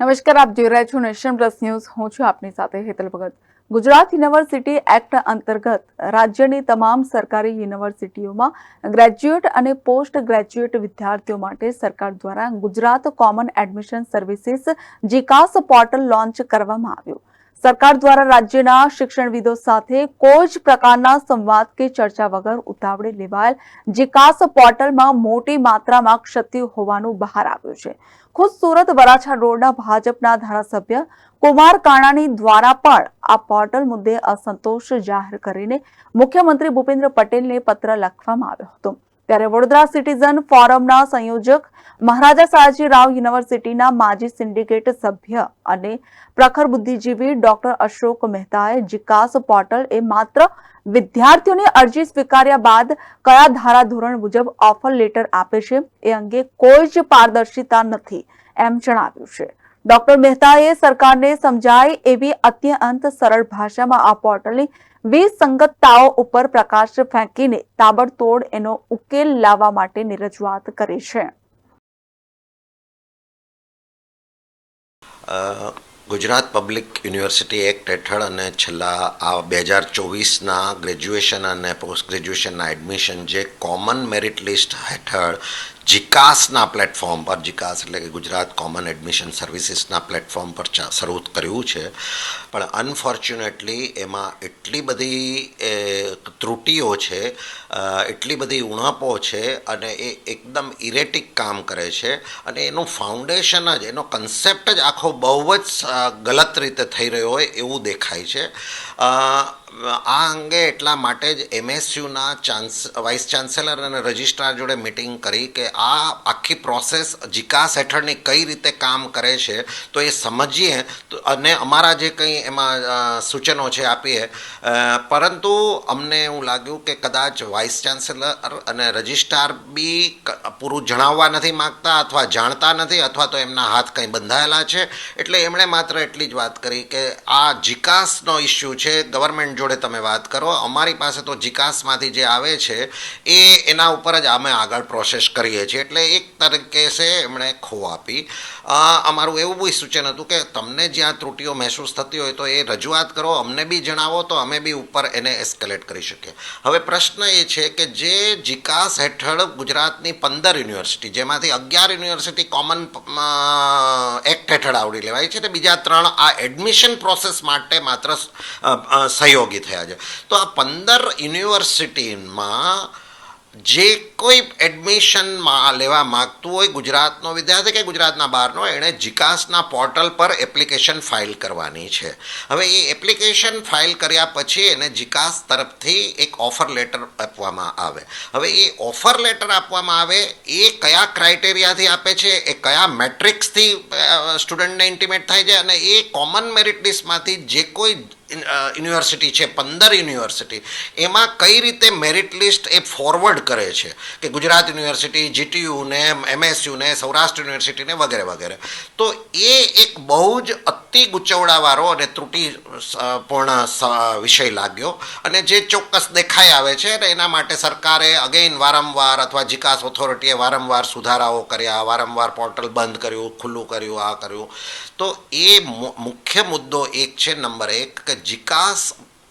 નમસ્કાર, આપ જોઈ રહ્યા છો નેશન પ્લસ ન્યૂઝ. હું છું આપની સાથે હેતલ ભગત. ગુજરાત યુનિવર્સિટી એક્ટ અંતર્ગત રાજ્યની તમામ સરકારી યુનિવર્સિટીઓમાં ગ્રેજ્યુએટ અને પોસ્ટ ગ્રેજ્યુએટ વિદ્યાર્થીઓ માટે સરકાર દ્વારા ગુજરાત કોમન એડમિશન સર્વિસીસ જીકાસ પોર્ટલ લોન્ચ કરવામાં આવ્યું. સરકાર દ્વારા રાજ્યના શિક્ષણવિદો સાથે કોઈ જ પ્રકારના સંવાદ કે ચર્ચા વગર ઉતાવળે લેવાયેલ જીકાસ પોર્ટલમાં મોટી માત્રામાં ક્ષતિ હોવાનું બહાર આવ્યું છે. ખુદ સુરત વરાછા રોડના ભાજપના ધારાસભ્ય કુમાર કાણાની દ્વારા પણ આ પોર્ટલ મુદ્દે અસંતોષ જાહેર કરીને મુખ્યમંત્રી ભૂપેન્દ્ર પટેલને પત્ર લખવામાં આવ્યો હતો. ત્યારે વડોદરા સિટીઝન ફોરમના સંયોજક મહારાજા સયાજીરાવ યુનિવર્સિટીના માજી સિન્ડિકેટ સભ્ય અને પ્રખર બુદ્ધિજીવી ડોક્ટર અશોક મહેતાએ જીકાસ પોર્ટલ એ માત્ર વિદ્યાર્થીઓની અરજી સ્વીકાર્યા બાદ કયા ધારાધોરણ મુજબ ઓફર લેટર આપે છે એ અંગે કોઈ જ પારદર્શિતા નથી એમ જણાવ્યું છે. ડોક્ટર મહેતાએ સરકારને સમજાય એવી અત્યંત સરળ ભાષામાં આ પોર્ટલની વિસંગતતાઓ ઉપર પ્રકાશ ફેંકીને તાબડતોડ એનો ઉકેલ લાવવા માટેની રજૂઆત કરી છે. ગુજરાત પબ્લિક યુનિવર્સિટી એક્ટ હેઠળ અને છેલ્લા આ બે હજાર ચોવીસના ગ્રેજ્યુએશન અને પોસ્ટ ગ્રેજ્યુએશનના એડમિશન જે કોમન મેરિટ લિસ્ટ હેઠળ જીકાસના પ્લેટફોર્મ પર, જીકાસ એટલે કે ગુજરાત કોમન એડમિશન સર્વિસીસના પ્લેટફોર્મ પર શરૂ કર્યું છે. પણ અનફોર્ચ્યુનેટલી એમાં એટલી બધી ત્રુટીઓ છે એટલી બધી ઉણપો છે અને એ એકદમ ઇરેટિક કામ કરે છે અને એનું ફાઉન્ડેશન જ, એનો કન્સેપ્ટ જ આખો બહુ જ ગલત રીતે થઈ રહ્યો હોય એવું દેખાય છે. આ અંગે એટલા માટે જ એમએસયુના ચાન્સ, વાઇસ ચાન્સેલર અને રજિસ્ટ્રાર જોડે મિટિંગ કરી કે આ આખી પ્રોસેસ જીકાસ હેઠળની કઈ રીતે કામ કરે છે, તો એ સમજીએ. અને અમારા જે કંઈ એમાં સૂચનો છે આપીએ. પરંતુ અમને એવું લાગ્યું કે કદાચ વાઇસ ચાન્સેલર અને રજિસ્ટ્રાર બી પૂરું જણાવવા નથી માગતા અથવા જાણતા નથી અથવા તો એમના હાથ કંઈ બંધાયેલા છે. એટલે એમણે માત્ર એટલી જ વાત કરી કે આ જીકાસનો ઇસ્યુ છે. ગવર્મેન્ટ જોડે તમે વાત કરો. અમારી પાસે તો જીકાસમાંથી જે આવે છે, એ એના ઉપર જ અમે આગળ પ્રોસેસ કરીએ છીએ એટલે એક તરીકે છે એમણે ખો આપી અમારું એવું બી સૂચન હતું કે તમને જ્યાં ત્રુટીઓ મહેસૂસ થતી હોય તો એ રજૂઆત કરો, અમને બી જણાવો તો અમે બી ઉપર એને એસ્કેલેટ કરી શકીએ. હવે પ્રશ્ન એ છે કે જે જીકાસ હેઠળ ગુજરાતની પંદર યુનિવર્સિટી, જેમાંથી અગિયાર યુનિવર્સિટી કોમન એક્ટ હેઠળ આવડી લેવાય છે અને બીજા ત્રણ આ એડમિશન પ્રોસેસ માટે માત્ર સહયોગી થયા છે. તો આ પંદર યુનિવર્સિટીમાં જે કોઈ એડમિશનમાં લેવા માગતું હોય ગુજરાતનો વિદ્યાર્થી કે ગુજરાતના બહારનો, એણે જીકાસના પોર્ટલ પર એપ્લિકેશન ફાઇલ કરવાની છે. હવે એ એપ્લિકેશન ફાઇલ કર્યા પછી એને જીકાસ તરફથી એક ઓફર લેટર આપવામાં આવે. હવે એ ઓફર લેટર આપવામાં આવે, એ કયા ક્રાઇટેરિયાથી આપે છે, એ કયા મેટ્રિક્સથી સ્ટુડન્ટને ઇન્ટિમેટ થાય છે, અને એ કોમન મેરિટ લિસ્ટમાંથી જે કોઈ યુનિવર્સિટી છે પંદર યુનિવર્સિટી એમાં કઈ રીતે મેરિટ લિસ્ટ એ ફોરવર્ડ કરે છે? કે ગુજરાત યુનિવર્સિટી જીટીયુ ને એમએસયુ ને સૌરાષ્ટ્ર યુનિવર્સિટીને વગેરે વગેરે. તો એ એક બહુ જ અતિ ગુચવડાવાળો અને ત્રુટિ અ, પૂર્ણ સ- વિષય લાગ્યો. અને જે ચોક્કસ દેખાઈ આવે છે અને એના માટે સરકારે અગેઇન વારંવાર અથવા જીકાસ ઓથોરિટીએ વારંવાર સુધારાઓ કર્યા વારંવાર પોર્ટલ બંધ કર્યું ખુલ્લું કર્યું આ કર્યું. તો એ મુખ્ય મુદ્દો એક છે નંબર એક કે જીકાસ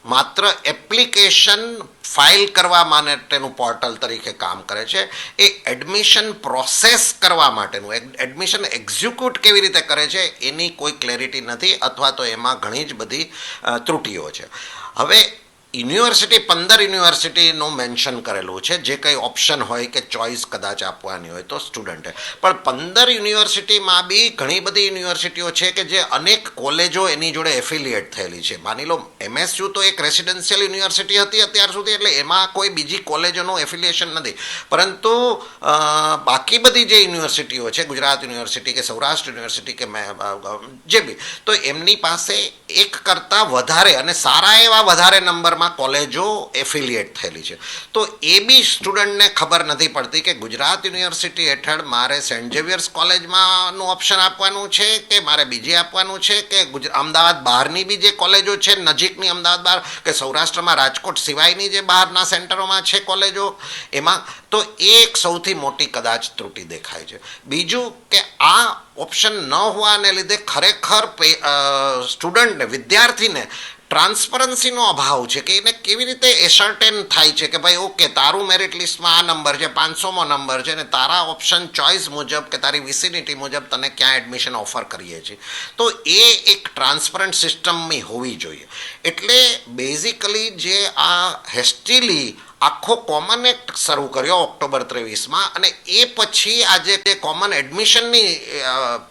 માત્ર એપ્લિકેશન ફાઇલ કરવા માટેનું પોર્ટલ તરીકે કામ કરે છે. એ એડમિશન પ્રોસેસ કરવા માટેનું એડમિશન એક્ઝિક્યુટ કેવી રીતે કરે છે એની કોઈ ક્લેરિટી નથી અથવા તો એમાં ઘણી જ બધી ત્રુટીઓ છે. હવે યુનિવર્સિટી, પંદર યુનિવર્સિટીનું મેન્શન કરેલું છે. જે કંઈ ઓપ્શન હોય કે ચોઇસ કદાચ આપવાની હોય તો સ્ટુડન્ટે. પણ પંદર યુનિવર્સિટીમાં બી ઘણી બધી યુનિવર્સિટીઓ છે કે જે અનેક કોલેજો એની જોડે એફિલિએટ થયેલી છે. માની લો, એમએસયુ તો એક રેસિડેન્શિયલ યુનિવર્સિટી હતી અત્યાર સુધી, એટલે એમાં કોઈ બીજી કોલેજોનું એફિલિએશન નથી. પરંતુ બાકી બધી જે યુનિવર્સિટીઓ છે, ગુજરાત યુનિવર્સિટી કે સૌરાષ્ટ્ર યુનિવર્સિટી કે જે બી, તો એમની પાસે એક કરતાં વધારે અને સારા એવા વધારે નંબર નંબરમાં કોલેજો એફિલિએટ થયેલી છે. તો એ બી સ્ટુડન્ટને ખબર નથી પડતી કે ગુજરાત યુનિવર્સિટી હેઠળ મારે સેન્ટ ઝેવિયર્સ કોલેજમાંનું ઓપ્શન આપવાનું છે કે મારે બીજી આપવાનું છે કે અમદાવાદ બહારની બી જે કોલેજો છે, નજીકની અમદાવાદ બહાર કે સૌરાષ્ટ્રમાં રાજકોટ સિવાયની જે બહારના સેન્ટરોમાં છે કોલેજો, એમાં તો એક સૌથી મોટી કદાચ ત્રુટિ દેખાય છે. બીજું કે આ ઓપ્શન ન હોવાને લીધે ખરેખર સ્ટુડન્ટને, વિદ્યાર્થીને ટ્રાન્સપરન્સીનો અભાવ છે કે એને કેવી રીતે એસર્ટેન થાય છે કે ભાઈ ઓકે તારું મેરિટ લિસ્ટમાં આ નંબર છે, પાંચસોમો નંબર છે ને તારા ઓપ્શન ચોઇસ મુજબ કે તારી વિસિનિટી મુજબ તને ક્યાં એડમિશન ઓફર કરીએ છીએ. તો એ એક ટ્રાન્સપરન્ટ સિસ્ટમની હોવી જોઈએ. એટલે બેઝિકલી જે આ હેસ્ટીલી આખો કોમન એક્ટ શરૂ કર્યો ઓક્ટોબર ત્રેવીસમાં અને એ પછી આજે તે કોમન એડમિશનની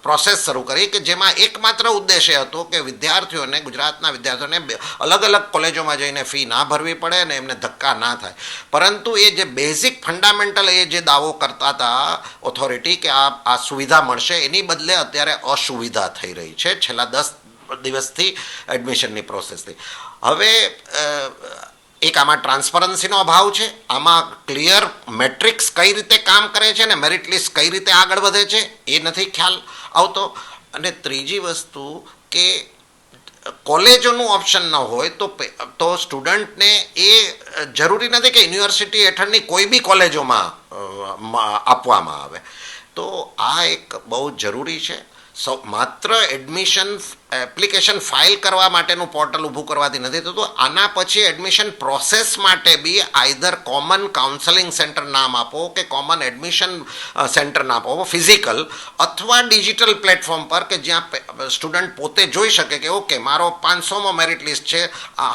પ્રોસેસ શરૂ કરી કે જેમાં એકમાત્ર ઉદ્દેશ્ય હતો કે વિદ્યાર્થીઓને, ગુજરાતના વિદ્યાર્થીઓને અલગ અલગ કોલેજોમાં જઈને ફી ના ભરવી પડે અને એમને ધક્કા ના થાય. પરંતુ એ જે બેઝિક ફંડામેન્ટલ એ જે દાવો કરતા હતા ઓથોરિટી કે આ આ સુવિધા મળશે, એની બદલે અત્યારે અસુવિધા થઈ રહી છે છેલ્લા દસ દિવસથી એડમિશનની પ્રોસેસથી હવે એક આમાં ટ્રાન્સપરન્સીનો અભાવ છે, આમાં ક્લિયર મેટ્રિક્સ કઈ રીતે કામ કરે છે અને મેરિટ લિસ્ટ કઈ રીતે આગળ વધે છે, એ નથી ખ્યાલ આવતો. અને ત્રીજી વસ્તુ કે કોલેજોનું ઓપ્શન ન હોય તો તો સ્ટુડન્ટને એ જરૂરી નથી કે યુનિવર્સિટી હેઠળની કોઈ બી કોલેજોમાં આપવામાં આવે. તો આ એક બહુ જરૂરી છે. સૌ, માત્ર એડમિશન એપ્લિકેશન ફાઇલ કરવા માટેનું પોર્ટલ ઊભું કરવાથી નથી થતું. આના પછી એડમિશન પ્રોસેસ માટે બી આઈધર કોમન કાઉન્સેલિંગ સેન્ટર નામ આપો કે કોમન એડમિશન સેન્ટર નામ આપો. ફિઝિકલ અથવા ડિજિટલ પ્લેટફોર્મ પર કે જ્યાં સ્ટુડન્ટ પોતે જોઈ શકે કે, ઓકે, મારો પાંચસોમાં મેરિટ લિસ્ટ છે.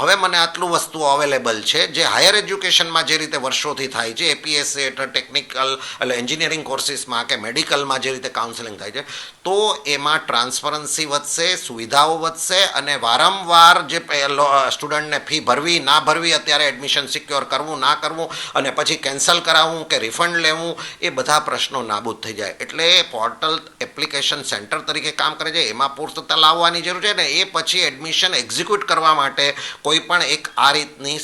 હવે મને આટલું વસ્તુ અવેલેબલ છે. જે હાયર એજ્યુકેશનમાં જે રીતે વર્ષોથી થાય છે, એપીએસસી હેઠળ ટેકનિકલ એટલે એન્જિનિયરિંગ કોર્સિસમાં કે મેડિકલમાં જે રીતે કાઉન્સેલિંગ થાય છે, તો એમાં ટ્રાન્સપરન્સી વધશે સુવિધાઓ વધશે અને વારંવાર જે સ્ટુડન્ટને ફી ભરવી, ના ભરવી, અત્યારે એડમિશન સિક્યોર કરવું, ના કરવું અને પછી કેન્સલ કરાવવું કે રિફંડ લેવું, એ બધા પ્રશ્નો નાબૂદ થઈ જાય. એટલે પોર્ટલ એપ્લિકેશન સેન્ટર તરીકે કામ કરે છે. એમાં પૂર્તતા લાવવાની જરૂર છે ને એ પછી એડમિશન એક્ઝિક્યુટ કરવા માટે કોઈ પણ એક આ રીતની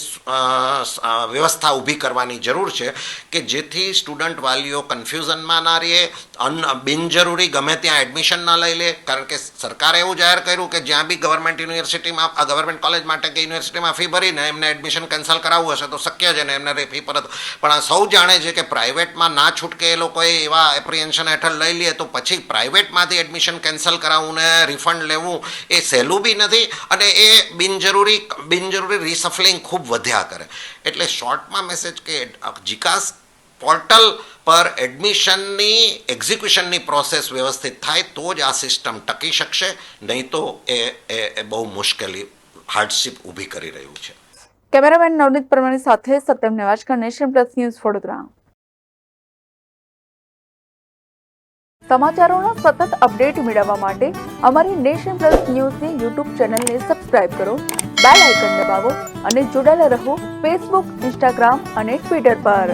વ્યવસ્થા ઊભી કરવાની જરૂર છે કે જેથી સ્ટુડન્ટ વાલીઓ કન્ફ્યુઝનમાં ના રહે અન બિનજરૂરી ગમે ત્યાં એડમિશન ના લઈ લે. કારણ કે સરકારે એવું જાહેર કર્યું કે જ્યાં બી ગવર્મેન્ટ યુનિવર્સિટીમાં ગવર્મેન્ટ કોલેજ માટે કે યુનિવર્સિટીમાં ફી ભરીને એમને એડમિશન કેન્સલ કરાવવું હશે તો શક્ય છે ને એમને ફી પરત. પણ આ સૌ જાણે છે કે પ્રાઇવેટમાં ના છૂટકે એ લોકોએ એવા એપ્રિએન્શન હેઠળ લઈ લે તો પછી પ્રાઇવેટમાંથી એડમિશન કેન્સલ કરાવવું ને રિફંડ લેવું એ સહેલું બી નથી અને એ બિનજરૂરી બિનજરૂરી રિસફલિંગ ખૂબ વધ્યા કરે. એટલે શોર્ટમાં મેસેજ કે, જીકાસ પોર્ટલ પર એડમિશનની, એક્ઝિક્યુશનની પ્રોસેસ વ્યવસ્થિત થાય તો જ આ સિસ્ટમ ટકી શકશે, નહીં તો એ એ બહુ મુશ્કેલી હાર્ડશીપ ઊભી કરી રહ્યું છે. કેમેરામેન નવનીત પરમાણી સાથે Satyam Nevajkar, nation plus news, Vadodara. સમાચારોનો સતત અપડેટ મેળવવા માટે અમારી નેશન પ્લસ ન્યૂઝની યુટ્યુબ ચેનલને સબસ્ક્રાઇબ કરો, બેલ આઇકન દબાવો અને જોડાયેલા રહો ફેસબુક, ઇન્સ્ટાગ્રામ અને ટ્વિટર પર.